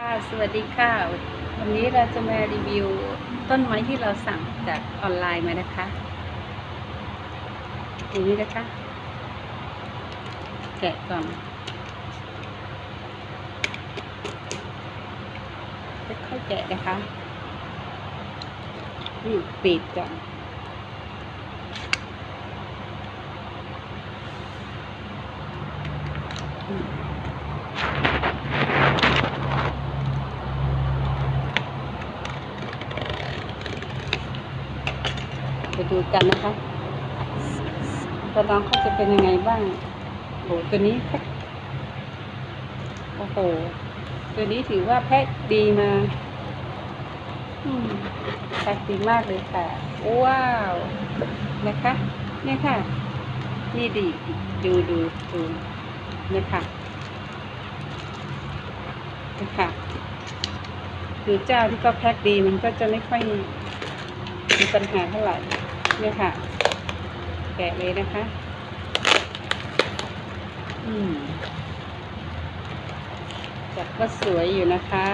ค่ะสวัสดีค่ะ วันนี้เราจะมารีวิวต้นไม้ที่เราสั่งจากออนไลน์มานะคะอย่างนี้นะคะ แกะก่อนค่อยๆแกะนะคะนี่ปิดก่อน ไปดูกันนะคะตัวน้องเขาจะเป็นยังไงบ้างโอ้ตัวนี้แพ็คโอ้โห ตัวนี้ถือว่าแพ็คดีมาแพ็คดีมากเลยค่ะ ว้าว นะคะ เนี่ยค่ะ นี่ดี ดูดูดูเนี่ยค่ะเนี่ยค่ะคือเจ้าที่ก็แพ็คดีมันก็จะไม่ค่อยมีปัญหาเท่าไหร่ เนี่ยค่ะ แกะเลยนะคะ อืมจัดก็สวยอยู่นะคะ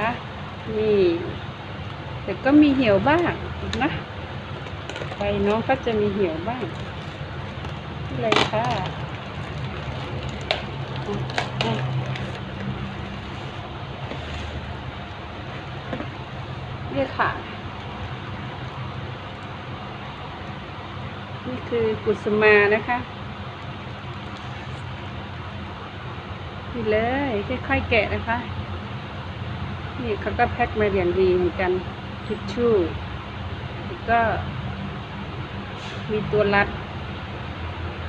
นี่ แต่ก็มีเหี่ยวบ้างนะใบน้องก็จะมีเหี่ยวบ้างนี่เลยค่ะเนี่ยค่ะ นี่คือกุสมานะคะนี่เลยค่อยๆแกะนะคะ นี่เขาก็แพ็คมาอย่างดีเหมือนกันทิชชู่แล้วก็ มีตัวรัด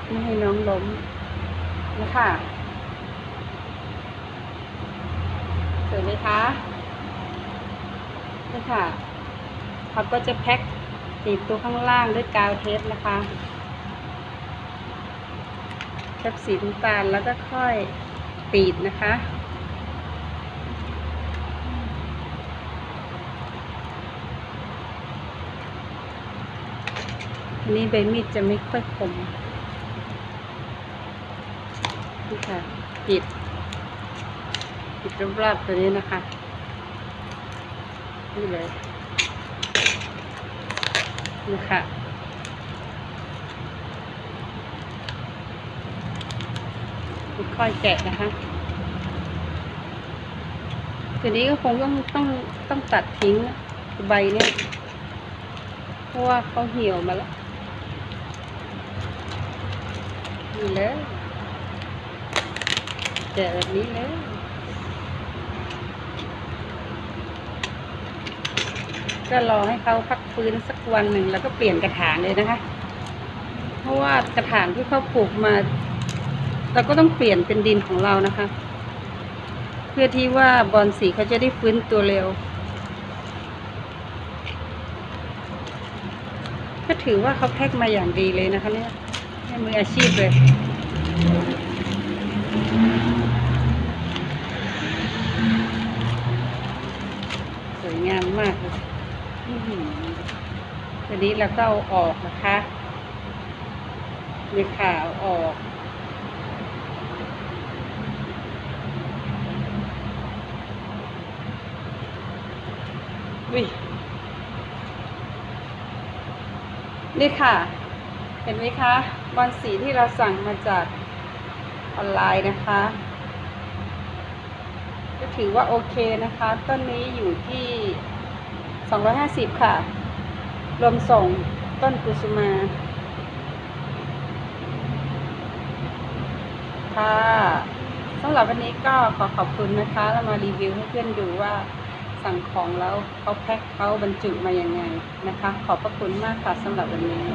ไม่ให้น้องล้มนะคะสวยไหมคะนี่ค่ะเขาก็จะแพ็ค ติดตัวข้างล่างด้วยกาวเทปนะคะแคปสีน้ำตาลแล้วก็ค่อยปีดนะคะอันนี้ใบมีดจะไม่ค่อยคมนี่ค่ะปิด ปิดรอบๆตัวนี้นะคะ นี่เลย นี่ค่ะค่อยแกะนะคะทีนี้ก็คงต้องต้องต้องตัดทิ้งใบเนี่ยเพราะว่าเขาเหี่ยวมาแล้วนี่เลยแกะแบบนี้เลย ก็รอให้เขาพักฟื้นสักวันหนึ่งแล้วก็เปลี่ยนกระถางเลยนะคะ เพราะว่ากระถางที่เขาปลูกมา เราก็ต้องเปลี่ยนเป็นดินของเรานะคะ เพื่อที่ว่าบอลสีเขาจะได้ฟื้นตัวเร็ว ก็ถือว่าเขาแพ็คมาอย่างดีเลยนะคะเนี่ยให้มืออาชีพเลยสวยงามมากเลย ทีนี้เราก็เอาออกนะคะมีขาวออกวินี่ค่ะ เห็นไหมคะบอลสีที่เราสั่งมาจากออนไลน์นะคะ ก็ถือว่าโอเคนะคะ ต้นนี้อยู่ที่ 250 ค่ะ รวมส่งต้นกุสุมา ค่ะสำหรับวันนี้ก็ขอขอบคุณนะคะแล้วมารีวิวให้เพื่อนดูว่าสั่งของแล้วเขาแพ็คเขาบรรจุมายังไงนะคะ ขอบพระคุณมากค่ะสำหรับวันนี้